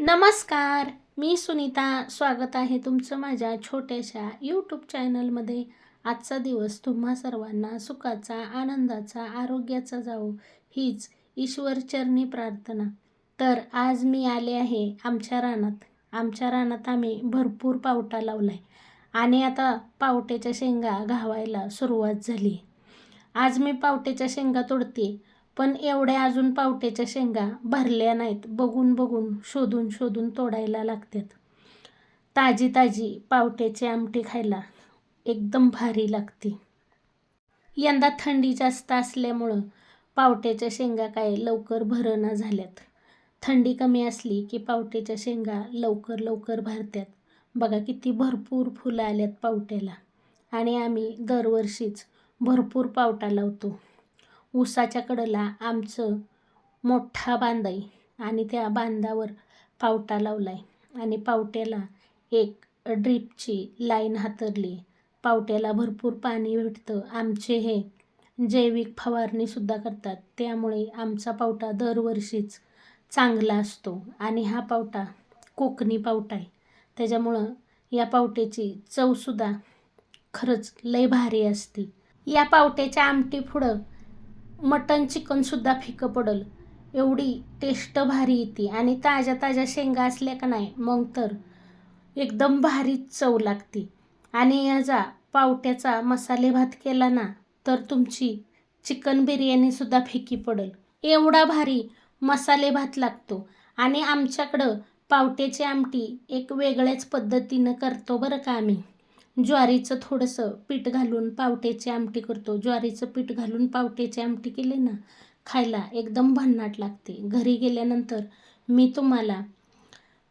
नमस्कार मी सुनीता. स्वागत आहे तुमचं माझ्या छोट्याशा यूट्यूब चॅनलमध्ये आजचा दिवस तुम्हा सर्वांना सुखाचा आनंदाचा आरोग्याचा जावो हीच ईश्वरचरणी प्रार्थना. तर आज मी आले आहे आमच्या रानात. आमच्या रानात आम्ही भरपूर पावटा लावला आहे आणि आता पावट्याच्या शेंगा घावायला सुरुवात झाली आज मी पावट्याच्या शेंगा तोडते पण एवढ्या अजून पावट्याच्या शेंगा भरल्या नाहीत. बघून बघून शोधून शोधून तोडायला लागतात. ताजी ताजी पावट्याची आमटी खायला एकदम भारी लागते. यंदा थंडी जास्त असल्यामुळं पावट्याच्या शेंगा काय लवकर भरणा झाल्यात. थंडी कमी असली की पावट्याच्या शेंगा लवकर लवकर भरतात. बघा किती भरपूर फुलं आल्यात पावट्याला. आणि आम्ही दरवर्षीच भरपूर पावटा लावतो. उसाच्या कडला आमचं मोठा बांध आहे आणि त्या बांधावर पावटा लावला आहे आणि पावट्याला एक ड्रीपची लाईन हातरली. पावट्याला भरपूर पाणी भेटतं. आमचे हे जैविक फवारणीसुद्धा करतात. त्यामुळे आमचा पावटा दरवर्षीच चांगला असतो आणि हा पावटा कोकणी पावटा आहे. त्याच्यामुळं या पावट्याची चवसुद्धा खरंच लय भारी असते. या पावट्याच्या आमटी पुढं मटन चिकनसुद्धा फिकं पडल. एवढी टेस्ट भारी येते. आणि ताज्या ताज्या शेंगा असल्या का नाही मग तर एकदम भारी चव लागते. आणि याचा पावट्याचा मसाले भात केला ना तर तुमची चिकन बिर्याणीसुद्धा फिकी पडल. एवढा भारी मसाले भात लागतो. आणि आमच्याकडं पावट्याची आमटी एक वेगळ्याच पद्धतीनं करतो बरं का आम्ही. ज्वारीचं थोडंसं पीठ घालून पावट्याची आमटी करतो. ज्वारीचं पीठ घालून पावट्याची आमटी केली ना खायला एकदम भन्नाट लागते. घरी गेल्यानंतर मी तुम्हाला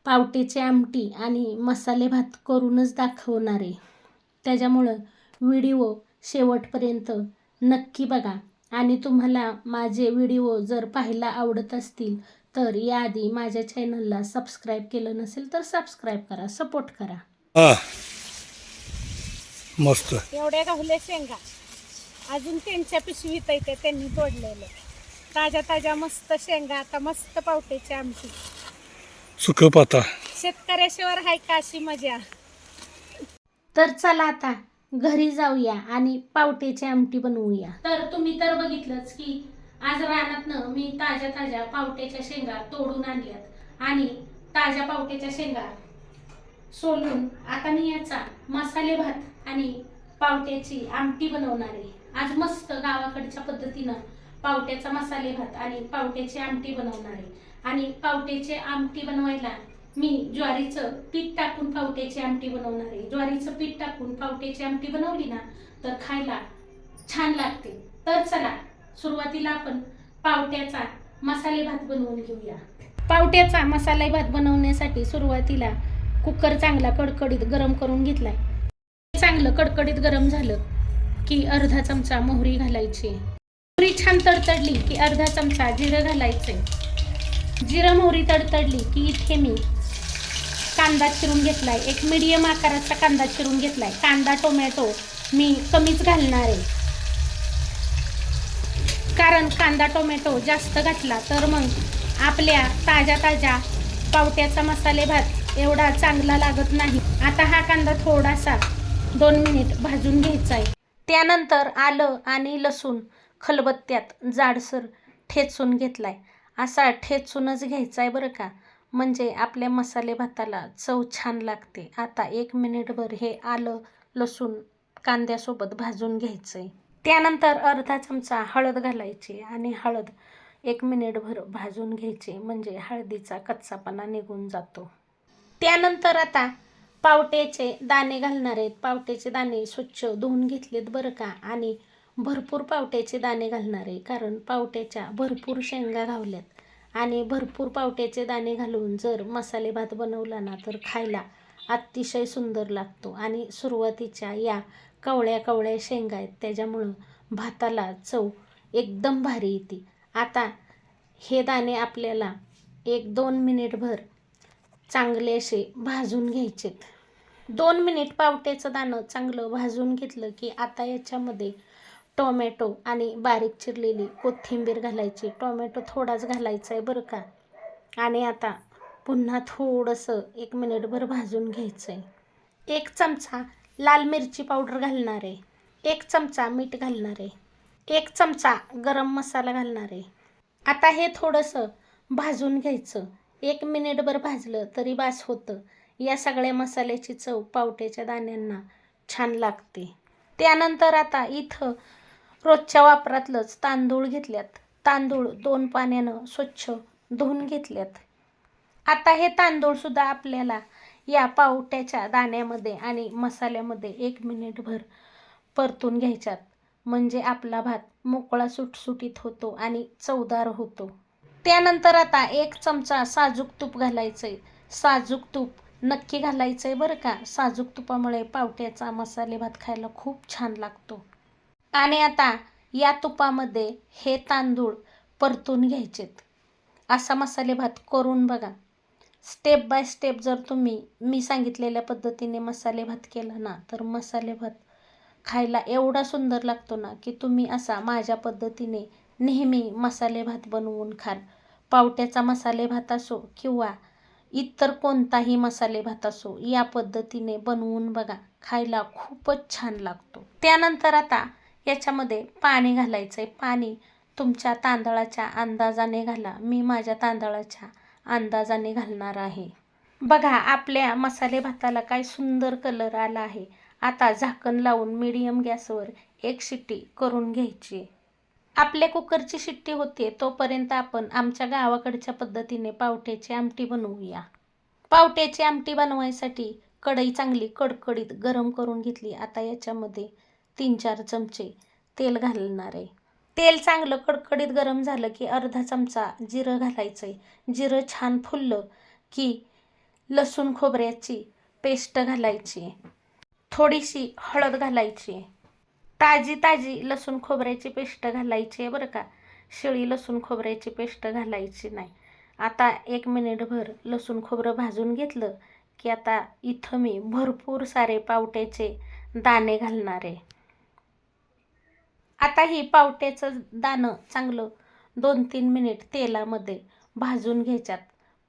पावट्याची आमटी आणि मसाले भात करूनच दाखवणार आहे. त्याच्यामुळं व्हिडिओ शेवटपर्यंत नक्की बघा. आणि तुम्हाला माझे व्हिडिओ जर पाहायला आवडत असतील तर याआधी माझ्या चॅनलला सबस्क्राईब केलं नसेल तर सबस्क्राईब करा सपोर्ट करा. मस्त. एवढ्या गावल्या शेंगा. अजून त्यांच्या पिशवीत येते त्यांनी तोडलेलं ताज्या ताज्या मस्त शेंगा आता मस्त पावट्याची आमटी. सुख पाता शेतकऱ्याशिवाय हाय का अशी मजा? तर चला आता घरी जाऊया आणि पावट्याची आमटी बनवूया. तर तुम्ही तर बघितलंच की आज रानातनं मी ताज्या ताज्या पावट्याच्या शेंगा तोडून आणल्यात आणि ताज्या पावट्याच्या शेंगा सोलून आता मी याचा मसाले भात आणि पावट्याची आमटी बनवणार. आहे आज मस्त गावाकडच्या पद्धतीनं पावट्याचा मसाले भात आणि पावट्याची आमटी बनवणार. आहे आणि पावट्याची आमटी बनवायला मी ज्वारीचं पीठ टाकून पावट्याची आमटी बनवणार. आहे ज्वारीचं पीठ टाकून पावट्याची आमटी बनवली ना तर खायला छान लागते. तर चला सुरुवातीला आपण पावट्याचा मसाले भात बनवून घेऊया. पावट्याचा मसाले भात बनवण्यासाठी सुरुवातीला कुकर चांगला कडकडीत गरम करून घेतलाय. चांगलं कडकडीत गरम झालं की अर्धा चमचा मोहरी घालायची. मोहरी छान तडतडली की अर्धा चमचा जिरं घालायचे. जिरं मोहरी तडतडली की इथे मी कांदा चिरून घेतलाय. एक मिडियम आकाराचा कांदा चिरून घेतलाय. कांदा टोमॅटो मी कमीच घालणार आहे. कारण कांदा टोमॅटो जास्त घातला तर मग आपल्या ताज्या ताज्या पावट्याचा मसाले भात एवढा चांगला लागत नाही. आता हा कांदा थोडासा दोन मिनिट भाजून घ्यायचं आहे. त्यानंतर आलं आणि लसूण खलबत्त्यात जाडसर ठेचून घेतलाय. असा ठेचूनच घ्यायचा आहे बरं का. म्हणजे आपल्या मसाले भाताला चव छान लागते. आता एक मिनिटभर हे आलं लसूण कांद्यासोबत भाजून घ्यायचं आहे त्यानंतर अर्धा चमचा हळद घालायची आणि हळद एक मिनिटभर भाजून घ्यायची. म्हणजे हळदीचा कच्चापणा निघून जातो. त्यानंतर आता पावट्याचे दाणे घालणार आहेत. पावट्याचे दाणे स्वच्छ धुवून घेतलेत बरं का? आणि भरपूर पावट्याचे दाणे घालणार आहे. कारण पावट्याच्या भरपूर शेंगा घावल्यात आणि भरपूर पावट्याचे दाणे घालून जर मसाले भात बनवला ना तर खायला अतिशय सुंदर लागतो. आणि सुरुवातीच्या या कवळ्या कवळ्या शेंगा आहेत त्याच्यामुळं भाताला चव एकदम भारी येते. आता हे दाणे आपल्याला एक दोन मिनिटभर चांगले असे भाजून घ्यायचेत दोन मिनिट पावट्याचं दाणं चांगलं भाजून घेतलं की आता याच्यामध्ये टोमॅटो आणि बारीक चिरलेली कोथिंबीर घालायची. टोमॅटो थोडाच घालायचा आहे बरं का. आणि आता पुन्हा थोडंसं एक मिनिटभर भाजून घ्यायचं आहे एक चमचा लाल मिरची पावडर घालणार आहे. एक चमचा मीठ घालणार आहे. एक चमचा गरम मसाला घालणार आहे. आता हे थोडंसं भाजून घ्यायचं. एक मिनिटभर भाजलं तरी बास होतं. या सगळ्या मसाल्याची चव पावट्याच्या दाण्यांना छान लागते. त्यानंतर आता इथं रोजच्या वापरातलंच तांदूळ घेतल्यात. तांदूळ दोन पाण्यानं स्वच्छ धुवून घेतल्यात. आता हे तांदूळसुद्धा आपल्याला या पावट्याच्या दाण्यामध्ये आणि मसाल्यामध्ये एक मिनिटभर परतून घ्यायच्यात. म्हणजे आपला भात मोकळा सुटसुटीत होतो आणि चवदार होतो. त्यानंतर आता एक चमचा साजूक तूप घालायचं आहे साजूक तूप नक्की घालायचं आहे बरं का. साजूक तुपामुळे पावट्याचा मसाले भात खायला खूप छान लागतो. आणि आता या तुपामध्ये हे तांदूळ परतून घ्यायचेत. असा मसाले भात करून बघा. स्टेप बाय स्टेप जर तुम्ही मी सांगितलेल्या पद्धतीने मसाले भात केला ना तर मसाले भात खायला एवढा सुंदर लागतो ना की तुम्ही असा माझ्या पद्धतीने नेहमी मसाले भात बनवून खाल. पावट्याचा मसाले भात असो किंवा इतर कोणताही मसाले भात असो या पद्धतीने बनवून बघा. खायला खूपच छान लागतो. त्यानंतर आता याच्यामध्ये पाणी घालायचं आहे पाणी तुमच्या तांदळाच्या अंदाजाने घाला. मी माझ्या तांदळाच्या अंदाजाने घालणार आहे. बघा आपल्या मसाले भाताला काय सुंदर कलर आला आहे. आता झाकण लावून मीडियम गॅसवर एक शिट्टी करून घ्यायची. आपल्या कुकरची शिट्टी होते तोपर्यंत आपण आमच्या गावाकडच्या पद्धतीने पावट्याची आमटी बनवूया. पावट्याची आमटी बनवायसाठी कढई चांगली कडकडीत गरम करून घेतली. आता याच्यामध्ये तीन चार चमचे तेल घालणार आहे. तेल चांगलं कडकडीत गरम झालं की अर्धा चमचा जिरं घालायचं आहे जिरं छान फुललं की लसूण खोबऱ्याची पेस्ट घालायची. थोडीशी हळद घालायची. ताजी ताजी लसूण खोबऱ्याची पेस्ट घालायची आहे बरं का. शिळी लसूण खोबऱ्याची पेस्ट घालायची नाही. आता एक मिनिटभर लसूण खोबरं भाजून घेतलं की आता इथं मी भरपूर सारे पावट्याचे दाणे घालणार आहे. आता ही पावट्याचं दाणं चांगलं दोन तीन मिनिट तेलामध्ये भाजून घ्यायच्यात.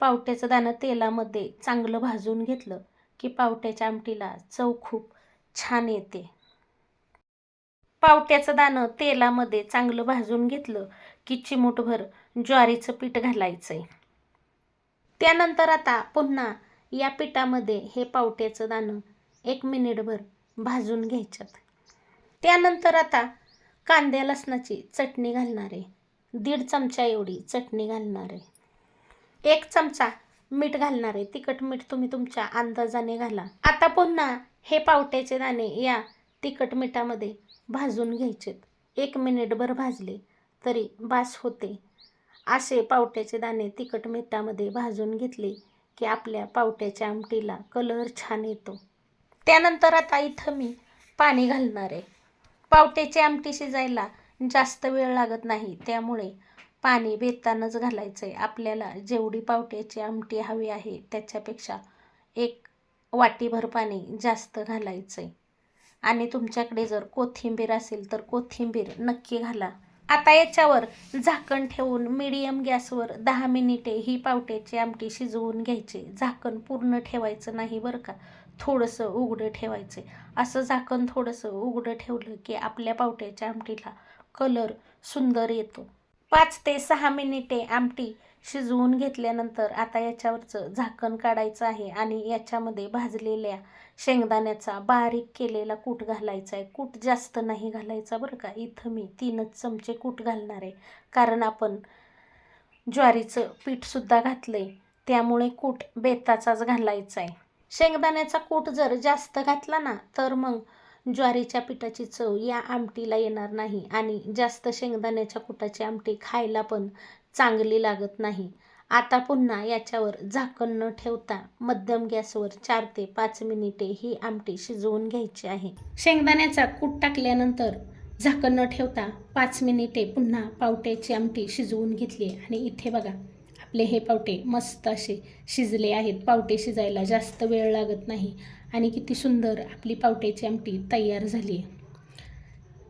पावट्याचं दाणं तेलामध्ये चांगलं भाजून घेतलं की पावट्याच्या आमटीला चव खूप छान येते. पावट्याचं दाणं तेलामध्ये चांगलं भाजून घेतलं की चिमूटभर ज्वारीचं पीठ घालायचं आहे त्यानंतर आता पुन्हा या पिठामध्ये हे पावट्याचं दाणं एक मिनिटभर भाजून घ्यायच्यात. त्यानंतर आता कांद्या लसणाची चटणी घालणार आहे. दीड चमचा एवढी चटणी घालणार आहे. एक चमचा मीठ घालणार आहे. तिखट मीठ तुम्ही तुमच्या अंदाजाने घाला. आता पुन्हा हे पावट्याचे दाणे या तिखट मिठामध्ये भाजून घ्यायचेत. एक मिनिटभर भाजले तरी बास होते. असे पावट्याचे दाणे तिखट मिठामध्ये भाजून घेतले की आपल्या पावट्याच्या आमटीला कलर छान येतो. त्यानंतर आता इथं मी पाणी घालणार आहे. पावट्याची आमटी शिजायला जास्त वेळ लागत नाही त्यामुळे पाणी बेतानच घालायचं आहे आपल्याला जेवढी पावट्याची आमटी हवी आहे त्याच्यापेक्षा एक वाटीभर पाणी जास्त घालायचं आहे आणि तुमच्याकडे जर कोथिंबीर असेल तर कोथिंबीर नक्की घाला. आता याच्यावर झाकण ठेवून मीडियम गॅसवर दहा मिनिटे ही पावट्याची आमटी शिजवून घ्यायची. झाकण पूर्ण ठेवायचं नाही बरं का. थोडंसं उघडं ठेवायचं. असं झाकण थोडंसं उघडं ठेवलं की आपल्या पावट्याच्या आमटीला कलर सुंदर येतो. पाच ते सहा मिनिटे आमटी शिजवून घेतल्यानंतर आता याच्यावरचं झाकण काढायचं आहे आणि याच्यामध्ये भाजलेल्या शेंगदाण्याचा बारीक केलेला कूट घालायचा आहे. कूट जास्त नाही घालायचा बरं का. इथं मी तीनच चमचे कूट घालणार आहे. कारण आपण ज्वारीचं पीठसुद्धा घातलं आहे त्यामुळे कूट बेताचाच घालायचा आहे. शेंगदाण्याचा कूट जर जास्त घातला ना तर मग ज्वारीच्या पिठाची चव या आमटीला येणार नाही आणि जास्त शेंगदाण्याच्या कुटाची आमटी खायला पण चांगली लागत नाही. आता पुन्हा याच्यावर झाकण न ठेवता मध्यम गॅसवर चार ते पाच मिनिटे ही आमटी शिजवून घ्यायची आहे. शेंगदाण्याचा कूट टाकल्यानंतर झाकण न ठेवता पाच मिनिटे पुन्हा पावट्याची आमटी शिजवून घेतली आणि इथे बघा आपले हे पावटे मस्त असे शिजले आहेत. पावटे शिजायला जास्त वेळ लागत नाही. आणि किती सुंदर आपली पावट्याची आमटी तयार झाली आहे.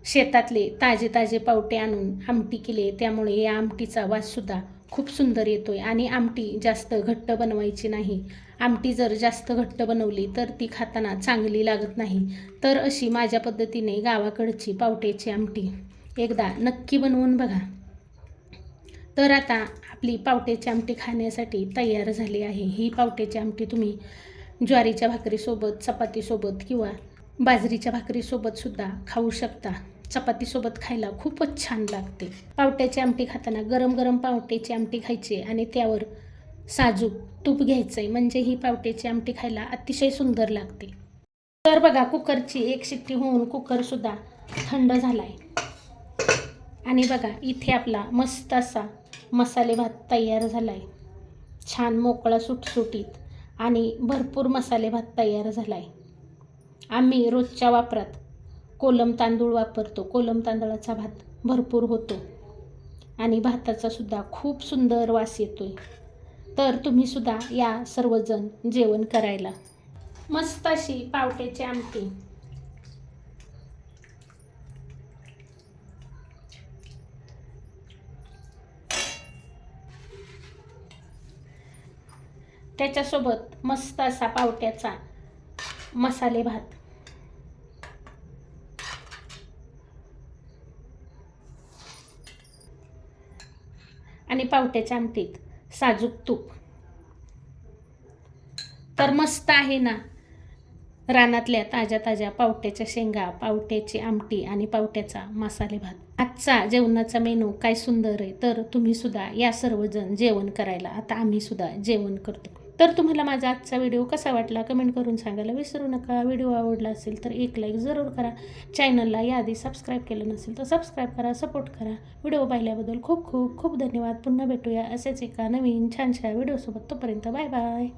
शेतातले ताजे ताजे पावटे आणून आमटी केले त्यामुळे या आमटीचा वाससुद्धा खूप सुंदर येतो आहे आणि आमटी जास्त घट्ट बनवायची नाही. आमटी जर जास्त घट्ट बनवली तर ती खाताना चांगली लागत नाही. तर अशी माझ्या पद्धतीने गावाकडची पावट्याची आमटी एकदा नक्की बनवून बघा. तर आता आपली पावट्याची आमटी खाण्यासाठी तयार झाली आहे. ही पावट्याची आमटी तुम्ही ज्वारीच्या भाकरीसोबत चपातीसोबत किंवा बाजरीच्या भाकरीसोबत सुद्धा खाऊ शकता. चपातीसोबत खायला खूपच छान लागते. पावट्याची आमटी खाताना गरम गरम पावट्याची आमटी खायची आणि त्यावर साजूक तूप घ्यायचं आहे म्हणजे ही पावट्याची आमटी खायला अतिशय सुंदर लागते. तर बघा कुकरची एक शिट्टी होऊन कुकरसुद्धा थंड झाला आहे आणि बघा इथे आपला मस्त असा मसाले भात तयार झाला आहे छान मोकळा सुटसुटीत आणि भरपूर मसाले भात तयार झाला आहे आम्ही रोजच्या वापरात कोलम तांदूळ वापरतो. कोलम तांदळाचा भात भरपूर होतो आणि भाताचा सुद्धा खूप सुंदर वास येतो आहे तर तुम्हीसुद्धा या सर्वजण जेवण करायला. मस्त अशी पावट्याची आमटी. त्याच्यासोबत मस्त असा पावट्याचा मसाले भात. आणि पावट्याच्या आमटीत साजूक तूप. तर मस्त आहे ना रानातल्या ताज्या ताज्या पावट्याच्या शेंगा पावट्याची आमटी आणि पावट्याचा मसाले भात. आजचा जेवणाचा मेनू काय सुंदर आहे तर तुम्ही सुद्धा या सर्वजण जेवण करायला. आता आम्ही सुद्धा जेवण करतो. तर तुम्हाला माझा आजचा व्हिडिओ कसा वाटला कमेंट करून सांगायला विसरू नका. व्हिडिओ आवडला असेल तर एक लाईक जरूर करा. चॅनलला याआधी सबस्क्राईब केलं नसेल तर सबस्क्राईब करा सपोर्ट करा. व्हिडिओ पाहिल्याबद्दल खूप खूप खूप धन्यवाद. पुन्हा भेटूया असेच एका नवीन छानशा व्हिडिओसोबत. तोपर्यंत बाय बाय.